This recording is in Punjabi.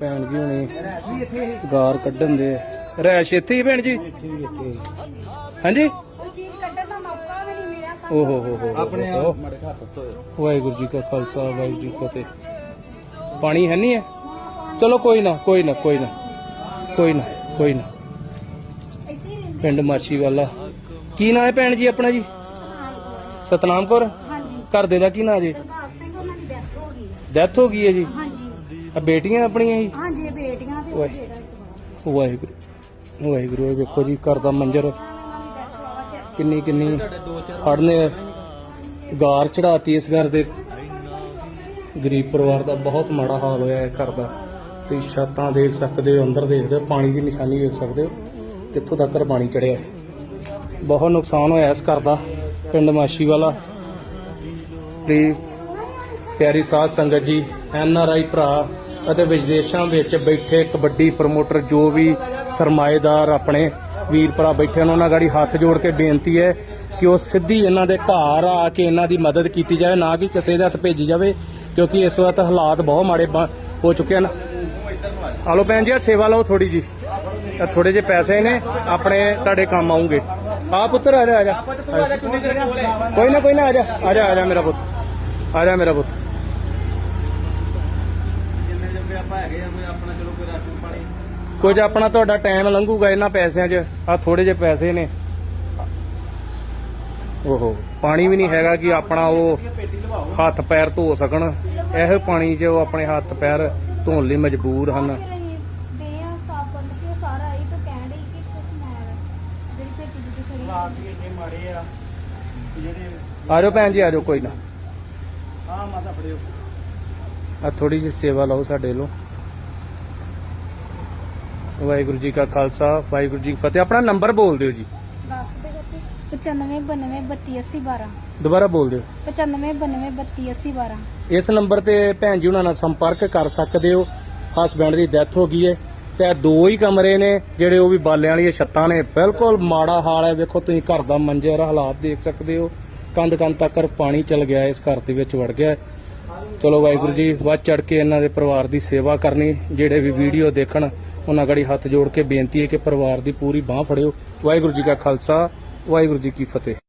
ਭੈਣ ਜੀ ਹੁਣੇ ਗਾਰ ਕੱਢਣ ਦੇ। ਰੈਸ਼ ਇੱਥੇ ਹੀ ਭੈਣ ਜੀ? ਹਾਂਜੀ? ਚੀਜ਼ ਕੱਢਣ ਦਾ ਮੌਕਾ ਵੀ ਨਹੀਂ ਮਿਲਿਆ ਓ ਹੋ ਹੋ ਹੋ ਆਪਣੇ ਵਾਹਿਗੁਰੂ ਜੀ ਕਾ ਖਾਲਸਾ ਵਾਹਿਗੁਰੂ ਜੀ ਕੀ ਫਤਿਹ। ਪਾਣੀ ਹੈ ਨਹੀਂ ਹੈ? ਚਲੋ ਕੋਈ ਨਾ ਕੋਈ ਨਾ ਕੋਈ ਨਾ। ਕੋਈ ਨਾ ਕੋਈ ਨਾ। ਪਿੰਡ ਮਾਛੀ ਵਾਲਾ। ਕੀ ਨਾਂ ਹੈ ਭੈਣ ਜੀ ਆਪਣਾ ਜੀ? ਸਤਨਾਮ ਕੌਰ। ਹਾਂਜੀ। ਘਰ ਦੇ ਦਾ ਕੀ ਨਾਂ ਜੀ? ਦਰਬਾਰ ਸਿੰਘ ਉਹਨਾਂ ਦੀ ਡੈਥ ਹੋ ਗਈ ਹੈ। ਡੈਥ ਹੋ ਗਈ ਹੈ ਜੀ? ਹਾਂਜੀ। ਆ ਬੇਟੀਆਂ ਆਪਣੀਆਂ ਜੀ? ਹਾਂਜੀ ਬੇਟੀਆਂ ਤੇ ਓਏ। ਉਹ ਜਿਹੜਾ ਇੱਕ ਬਾਪ ਵਾਹਿਗੁਰੂ ਵਾਹਿਗੁਰੂ ਇਹ ਵੇਖੋ ਜੀ ਘਰ ਦਾ ਮੰਜਰ ਕਿੰਨੀ ਕਿੰਨੀ ਫੜਨੇ ਗਾਰ ਚੜਾਤੀ ਇਸ ਘਰ ਦੇ। ਗਰੀਬ ਪਰਿਵਾਰ ਦਾ ਬਹੁਤ ਮਾੜਾ ਹਾਲ ਹੋਇਆ ਹੈ ਘਰ ਦਾ। ਤੇ ਛੱਤਾਂ ਦੇਖ ਸਕਦੇ ਹੋ ਅੰਦਰ ਦੇਖਦੇ ਹੋ ਪਾਣੀ ਦੀ ਨਿਸ਼ਾਨੀ ਦੇਖ ਸਕਦੇ ਹੋ ਕਿੱਥੋਂ ਤੱਕ ਪਾਣੀ ਚੜਿਆ ਬਹੁਤ ਨੁਕਸਾਨ ਹੋਇਆ ਇਸ ਘਰ ਦਾ ਪਿੰਡ ਮਾਸ਼ੀ ਵਾਲਾ। ਤੇ ਪਿਆਰੀ ਸਾਧ ਸੰਗਤ ਜੀ ਐਨ ਆਰ ਆਈ ਭਰਾ ਅਤੇ ਵਿਦੇਸ਼ਾਂ ਵਿੱਚ ਬੈਠੇ ਕਬੱਡੀ ਪ੍ਰਮੋਟਰ ਜੋ ਵੀ ਸਰਮਾਏਦਾਰ ਆਪਣੇ ਵੀਰ ਭਰਾ ਬੈਠੇ ਨੇ ਉਹਨਾਂ ਗਾੜੀ ਹੱਥ ਜੋੜ ਕੇ ਬੇਨਤੀ ਹੈ ਕਿ ਉਹ ਸਿੱਧੀ ਇਹਨਾਂ ਦੇ ਘਰ ਆ ਕੇ ਇਹਨਾਂ ਦੀ ਮਦਦ ਕੀਤੀ ਜਾਵੇ ਨਾ ਕਿ ਕਿਸੇ ਦੇ ਹੱਥ ਭੇਜੀ ਜਾਵੇ ਕਿਉਂਕਿ ਇਸ ਵਕਤ ਹਾਲਾਤ ਬਹੁਤ ਮਾੜੇ ਹੋ ਚੁੱਕੇ ਹਨ। ਆਲੋ ਭੈਣ ਜੀ ਆਹ ਸੇਵਾ ਲਓ ਥੋੜੀ ਜੀ ਥੋੜੇ ਜਿਹੇ ਪੈਸੇ ਨੇ ਆਪਣੇ ਤੁਹਾਡੇ ਕੰਮ ਆਉਂਗੇ ਆ ਪੁੱਤਰ ਆ ਜਾ ਆ ਜਾ। ਕੋਈ ਨਾ ਕੋਈ ਨਾ ਆ ਜਾ ਆ ਜਾ ਆ ਜਾ ਮੇਰਾ ਪੁੱਤ। ਆ ਜਾ ਮੇਰਾ ਪੁੱਤ। ਹੈਗੇ ਆ ਕੋਈ ਆਪਣਾ ਚਲੋ ਕੋਈ ਰਾਸ਼ਨ ਪਾਣੀ? ਕੁਝ ਆਪਣਾ ਤੁਹਾਡਾ ਟਾਈਮ ਲੰਘੂਗਾ ਇਹਨਾਂ ਪੈਸਿਆਂ 'ਚ। ਆ ਥੋੜੇ ਜਿਹੇ ਪੈਸੇ ਨੇ। ਓਹੋ ਪਾਣੀ ਵੀ ਨਹੀਂ ਹੈਗਾ ਕਿ ਆਪਣਾ ਉਹ ਪੇਟੀ ਲਵਾਓ ਹੱਥ ਪੈਰ ਧੋ ਸਕਣ। ਇਹੋ ਪਾਣੀ 'ਚ ਉਹ ਆਪਣੇ ਹੱਥ ਪੈਰ ਧੋਣ ਲਈ ਮਜਬੂਰ ਹਨ। ਹਾਲਾਤ ਵੀ ਇੰਨੇ ਮਾੜੇ ਆ ਕਿ ਜਿਹੜੇ ਆ ਜਾਓ ਭੈਣ ਜੀ ਆ ਜਾਓ ਕੋਈ ਨਾ। ਆ ਮਾਤਾ ਫੜਿਓ। ਆ ਥੋੜੀ ਜਿਹੀ ਸੇਵਾ ਲਓ ਸਾਡੇ ਵੱਲੋਂ। ਵਾਹਿਗੁਰੂ ਜੀ ਕਾ ਖਾਲਸਾ ਵਾਹਿਗੁਰੂ ਜੀ ਕੀ ਫਤਿਹ। ਆਪਣਾ ਨੰਬਰ ਬੋਲ ਦਿਓ ਜੀ। ਦੱਸ ਦੇ ਗੱਤੀ 95 92 32 80 12 ਦੁਬਾਰਾ ਬੋਲ ਦਿਓ। 95 92 32 80 12 ਇਸ ਨੰਬਰ ਤੇ ਭੈਣ ਜੀ ਉਹਨਾਂ ਨਾਲ ਸੰਪਰਕ ਕਰ ਸਕਦੇ ਹੋ। ਹਸਬੈਂਡ ਦੀ ਡੈਥ ਹੋ ਗਈ ਹੈ ਤੇ ਇਹ ਦੋ ਹੀ ਕਮਰੇ ਨੇ ਜਿਹੜੇ ਉਹ ਵੀ ਬਾਲਿਆਂ ਵਾਲੀਆਂ ਛੱਤਾਂ ਨੇ। ਬਿਲਕੁਲ ਮਾੜਾ ਹਾਲ ਹੈ। ਵੇਖੋ ਤੁਸੀਂ ਘਰ ਦਾ ਮੰਜਰ ਹਾਲਾਤ ਦੇਖ ਸਕਦੇ ਹੋ। ਕੰਧ ਕੰਧ ਤੱਕ ਪਾਣੀ ਚਲ ਗਿਆ ਹੈ, ਇਸ ਘਰ ਦੇ ਵਿੱਚ ਵੜ ਗਿਆ ਹੈ। ਚਲੋ ਵਾਹਿਗੁਰੂ ਜੀ, ਵੱਧ ਚੜ ਕੇ ਇਹਨਾਂ ਦੇ ਪਰਿਵਾਰ ਦੀ ਸੇਵਾ ਕਰਨੀ, ਜਿਹੜੇ ਵੀ ਵੀਡੀਓ ਦੇਖਣ, ਉਹਨਾਂ ਗੜੀ ਹੱਥ ਜੋੜ ਕੇ ਬੇਨਤੀ ਹੈ ਕਿ ਪਰਿਵਾਰ ਦੀ ਪੂਰੀ ਬਾਹ ਫੜਿਓ। ਵਾਹਿਗੁਰੂ ਜੀ ਕਾ ਖਾਲਸਾ, ਵਾਹਿਗੁਰੂ ਜੀ ਕੀ ਫਤਿਹ।